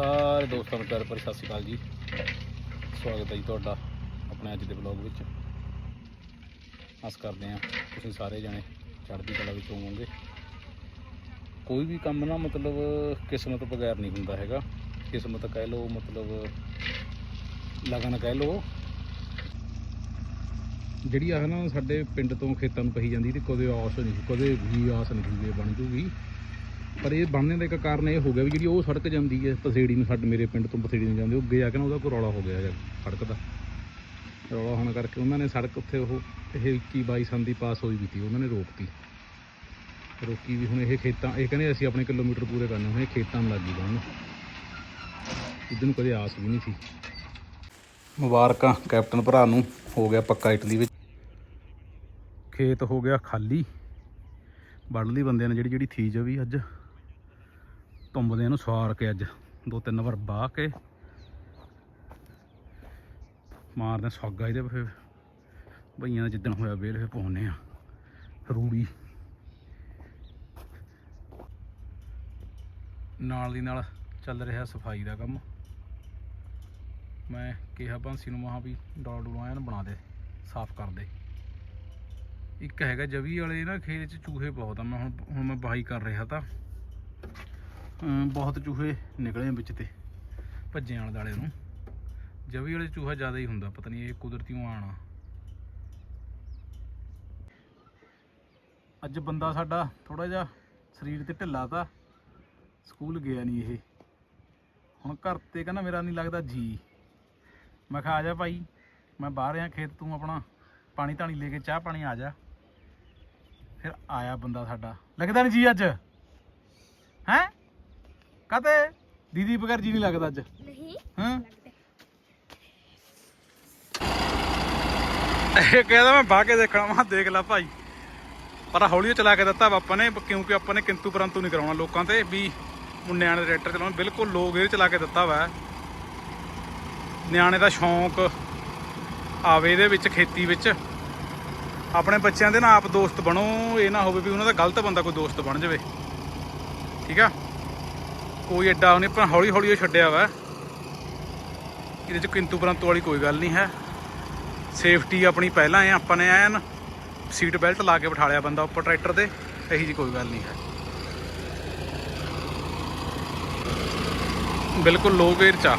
ਸਾਰੇ ਦੋਸਤਾਂ ਨੂੰ ਪਿਆਰ ਭਰੀ ਸਤਿ ਸ਼੍ਰੀ ਅਕਾਲ ਜੀ। ਸਵਾਗਤ ਹੈ ਜੀ ਤੁਹਾਡਾ ਆਪਣੇ ਅੱਜ ਦੇ ਵਲੌਗ ਵਿੱਚ। ਆਸ ਕਰਦੇ ਹਾਂ ਤੁਸੀਂ ਸਾਰੇ ਜਣੇ ਚੜ੍ਹਦੀ ਕਲਾ ਵਿੱਚ ਹੋਵੋਗੇ। ਕੋਈ ਵੀ ਕੰਮ ਨਾ ਮਤਲਬ ਕਿਸਮਤ ਬਗੈਰ ਨਹੀਂ ਹੁੰਦਾ ਹੈਗਾ। ਕਿਸਮਤ ਕਹਿ ਲਓ, ਮਤਲਬ ਲਗਨ ਕਹਿ ਲਓ। ਜਿਹੜੀ ਆ ਨਾ ਸਾਡੇ ਪਿੰਡ ਤੋਂ ਖੇਤਾਂ ਨੂੰ ਕਹੀ ਜਾਂਦੀ ਤੇ ਕਦੇ ਆਸ ਨਹੀਂ, ਕਦੇ ਵੀ ਆਸ ਨਹੀਂ ਸੀ ਬਣ ਜੂਗੀ। ਪਰ ਇਹ ਬਣਨੇ ਦਾ ਇੱਕ ਕਾਰਨ ਇਹ ਹੋ ਗਿਆ ਵੀ ਜਿਹੜੀ ਉਹ ਸੜਕ ਜਾਂਦੀ ਹੈ, ਪਸੇੜੀ ਨੂੰ ਸਾਡੇ ਮੇਰੇ ਪਿੰਡ ਤੋਂ ਪਸੇੜੀ ਨੂੰ ਜਾਂਦੇ, ਉਹ ਅੱਗੇ ਜਾ ਕੇ ਨਾ ਉਹਦਾ ਕੋਈ ਰੌਲਾ ਹੋ ਗਿਆ ਜਾਂ ਸੜਕ ਦਾ। ਰੌਲਾ ਹੋਣ ਕਰਕੇ ਉਹਨਾਂ ਨੇ ਸੜਕ ਉੱਥੇ ਉਹ ਇਹ 21 22 ਸੰਨ ਦੀ ਪਾਸ ਹੋਈ ਵੀ ਤੀ ਉਹਨਾਂ ਨੇ ਰੋਕਤੀ। ਰੋਕੀ ਵੀ ਹੁਣ ਇਹ ਖੇਤਾਂ, ਇਹ ਕਹਿੰਦੇ ਅਸੀਂ ਆਪਣੇ ਕਿਲੋਮੀਟਰ ਪੂਰੇ ਕਰਨੇ, ਹੁਣ ਇਹ ਖੇਤਾਂ ਨੂੰ ਲੱਗੀ ਜਾਣ। ਇਹਦੇ ਨੂੰ ਕਦੇ ਆਸ ਵੀ ਨਹੀਂ ਸੀ। ਮੁਬਾਰਕਾਂ ਕੈਪਟਨ ਭਰਾ ਨੂੰ, ਹੋ ਗਿਆ ਪੱਕਾ ਇਟਲੀ ਵਿੱਚ। ਖੇਤ ਹੋ ਗਿਆ ਖਾਲੀ। ਵੱਢ ਲਈ ਬੰਦਿਆਂ ਨੇ ਜਿਹੜੀ ਜਿਹੜੀ ਥੀਜ ਆ ਵੀ ਅੱਜ। ਤੁੰਬਦੇ ਨੂੰ ਸਵਾਰ ਕੇ ਅੱਜ। ਦੋ ਤਿੰਨ ਵਾਰ ਬਾਹ ਕੇ। ਮਾਰਦੇ ਸੌਗਾ ਇਹਦੇ ਫਿਰ। ਬਈਆਂ ਦਾ ਜਿੱਦਣ ਹੋਇਆ ਵੇਲ ਫਿਰ ਪਾਉਨੇ ਆ। ਰੂੜੀ। ਨਾਲ ਦੀ ਨਾਲ ਚੱਲ ਰਿਹਾ ਸਫ਼ਾਈ ਦਾ ਕੰਮ। ਮੈਂ ਕਿਹਾ ਬੰਸੀ ਨੂੰ ਮਹਾ ਵੀ ਡੋਲ ਡੋਲ ਬਣਾ ਦੇ, ਸਾਫ਼ ਕਰ ਦੇ। ਇੱਕ ਹੈਗਾ ਜਵੀ ਵਾਲੇ ਨਾ, ਖੇਤ 'ਚ ਚੂਹੇ ਬਹੁਤ ਆ। ਮੈਂ ਹੁਣ ਹੁਣ ਮੈਂ ਬਾਈ ਕਰ ਰਿਹਾ ਤਾਂ। ਬਹੁਤ ਚੂਹੇ ਨਿਕਲੇ ਵਿੱਚ ਤੇ ਭੱਜੇ ਆਲੇ ਦਾਲੇ ਨੂੰ। ਜਵੀ ਵਾਲੇ ਚੂਹਾ ਜ਼ਿਆਦਾ ਹੀ ਹੁੰਦਾ, ਪਤਾ ਨਹੀਂ ਇਹ ਕੁਦਰਤੀਓ ਆਣਾ ਅੱਜ ਬੰਦਾ ਸਾਡਾ ਥੋੜਾ ਜਿਹਾ ਸਰੀਰ ਤੇ ਢਿੱਲਾ ਤਾਂ, ਸਕੂਲ ਗਿਆ ਨਹੀਂ ਇਹ। ਹੁਣ ਘਰ ਤੇ ਕਹਿੰਦਾ ਮੇਰਾ ਨਹੀਂ ਲੱਗਦਾ ਜੀ। ਮੈਂ ਕਿਹਾ, ਆ ਜਾ ਭਾਈ, ਮੈਂ ਬਾਹਰ ਆ, ਖੇਤ ਤੂੰ ਆਪਣਾ ਪਾਣੀ ਧਾਣੀ ਲੈ ਕੇ ਚਾਹ ਪਾਣੀ ਆ ਜਾ। ਫਿਰ ਆਇਆ ਬੰਦਾ ਸਾਡਾ। ਲੱਗਦਾ ਨਹੀਂ ਜੀ ਅੱਜ। ਹੈ? ਕਹਤੇ ਦੀਦੀ ਬਗੈਰ ਜੀ ਨਹੀਂ ਲੱਗਦਾ ਅੱਜ। ਨਹੀਂ। ਹਾਂ? ਇਹ ਕਹਿੰਦਾ ਮੈਂ ਬਾਹ ਕੇ ਦੇਖਣਾ ਮੈਂ ਕਿਹਾ ਦੇਖ ਲੈ ਭਾਈ। ਪਰ ਹੌਲੀ ਚਲਾ ਕੇ ਦਿੱਤਾ ਆਪਾਂ ਨੇ ਕਿਉਂਕਿ ਆਪਾਂ ਨੇ ਕਿੰਤੂ ਪਰੰਤੂ ਨਹੀਂ ਕਰਾਉਣਾ ਲੋਕਾਂ ਤੇ ਵੀ ਮੁੰਡਿਆਂ ਨੇ ਟਰੈਕਟਰ ਚਲਾਉਣਾ। ਬਿਲਕੁਲ ਲੋਕ ਇਹ ਚਲਾ ਕੇ ਦਿੱਤਾ ਵਾ। ਨਿਆਣੇ ਦਾ ਸ਼ੌਂਕ ਆਵੇ ਇਹਦੇ ਵਿੱਚ ਖੇਤੀ ਵਿੱਚ। ਆਪਣੇ ਬੱਚਿਆਂ ਦੇ ਨਾ ਆਪ ਦੋਸਤ ਬਣੋ ਇਹ ਨਾ ਹੋਵੇ ਵੀ ਉਹਨਾਂ ਦਾ ਗਲਤ ਬੰਦਾ ਕੋਈ ਦੋਸਤ ਬਣ ਜਾਵੇ। ਠੀਕ ਆ? ਕੋਈ ਐਡਾ ਉਹਨੇ ਪਰ ਹੌਲੀ ਹੌਲੀ ਉਹ ਛੱਡਿਆ ਵਾ। ਇਹਦੇ ਚ ਕਿੰਤੂ ਪਰੰਤੂ ਵਾਲੀ ਕੋਈ ਗੱਲ ਨਹੀਂ ਹੈ। ਸੇਫਟੀ ਆਪਣੀ ਪਹਿਲਾਂ ਹੈ, ਆਪਾਂ ਨੇ ਐਨ ਸੀਟ ਬੈਲਟ ਲਾ ਕੇ ਬਿਠਾ ਲਿਆ ਬੰਦਾ ਉੱਪਰ ਟਰੈਕਟਰ ਤੇ, ਇਹੀ ਜੀ ਕੋਈ ਗੱਲ ਨਹੀਂ ਹੈ। ਬਿਲਕੁਲ ਲੋ ਗੇਅਰ ਚ ਆ।